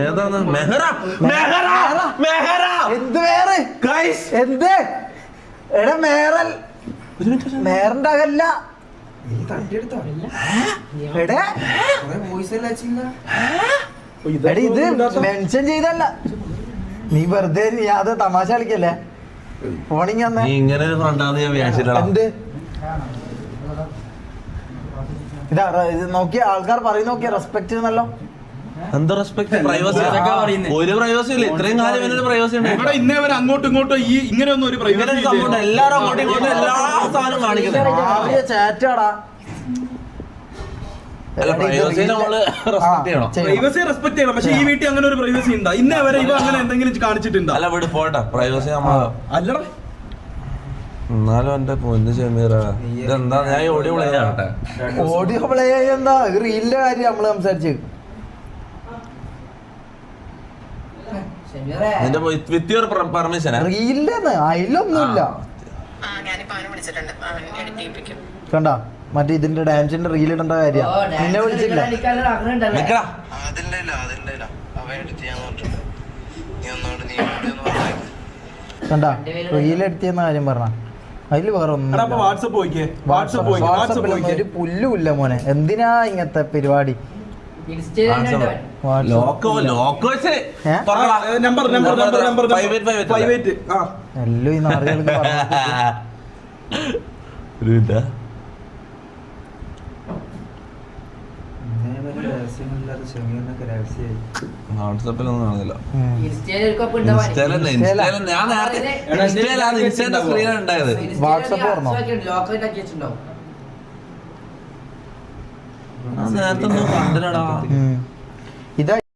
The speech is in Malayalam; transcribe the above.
ഏതാണ്? മെഹറ! മെഹറ! മെഹറ! എന്ത് വേറെ? ഗൈസ് എന്ത്? എടാ മേറൽ. മേറിന്റെ അകല്ല. ഇത് മെൻഷൻ ചെയ്തല്ല നീ വെറുതെ നീ അത് തമാശ കളിക്കല്ലേ? ഫോണിങ് ഇങ്ങനെ ഒരു ഫ്രണ്ടാന്ന് ഞാൻ എന്ത്? ഇതാ ഇത് നോക്കിയ ആൾക്കാർ പറയുന്ന നോക്കിയ റെസ്പെക്ട് എന്നല്ലോ എന്ത് റെസ്പെക്ട് പ്രൈവസി. ഒരു പ്രൈവസി ഇല്ല ഇത്രയും കാലം ഇവനൊരു പ്രൈവസി ഇവിടെ ഉണ്ട് ഇന്നേ വരെ അങ്ങോട്ടും ഇങ്ങോട്ടും ഈ ഇങ്ങനെ ഒന്നും ഒരു പ്രൈവസി എല്ലാരും അങ്ങോട്ടും ഇങ്ങോട്ടും എല്ലാ സാധനവും കാണിക്കുന്നത് ചാറ്റാടാ അല്ല പ്രൈവസി നമ്മൾ റെസ്പെക്ട് ചെയ്യണം പ്രൈവസി റെസ്പെക്ട് ചെയ്യണം പക്ഷെ ഈ വീട്ടിൽ അങ്ങനെ ഒരു പ്രൈവസി ഉണ്ടാ ഇന്നേ വരെ ഇവ അങ്ങനെ എന്തെങ്കിലും കാണിച്ചിട്ടുണ്ടോ അല്ല വീട് പോട്ടെ പ്രൈവസി നമ്മൾ അല്ലടാ എന്നാലും എന്റെ പൊന്ന് ചെമീറ ഇതെന്താ? ഞാൻ ഓഡിയോ പ്ലേ വിളിയാട്ടെ ഓഡിയോ പ്ലേ എന്താ റീലിന്റെ കാര്യം നമ്മൾ സംസാരിച്ച്. നിന്റെ വിത്ത് യുവർ പെർമിഷൻ റീലിന്റെ അതിലൊന്നുമില്ല കണ്ട? മറ്റേ ഇതിന്റെ ഡാൻസിന്റെ റീൽ ഇടേണ്ട കാര്യം. നിന്നെ വിളിച്ചില്ല. കണ്ട? റീൽ എടുത്തിയെന്ന കാര്യം പറഞ്ഞ. അതിൽ വേറെ ഒന്നും വാട്സപ്പ് ഒരു പുല്ലുമില്ല മോനെ. എന്തിനാ ഇങ്ങനത്തെ പരിപാടി? എല്ലാം ലോക്കോ ലോക്കോ വാട്സാപ്പിലൊന്നും കാണുന്നില്ല. ഞാൻ നേരത്തെ ഇൻസ്റ്റയിലാണ് ഇൻസ്റ്റയുടെ സ്ക്രീനാണ് ഉണ്ടായത് വാട്സപ്പ് നേരത്തെ ഒന്നും കണ്ടില്ലടാ.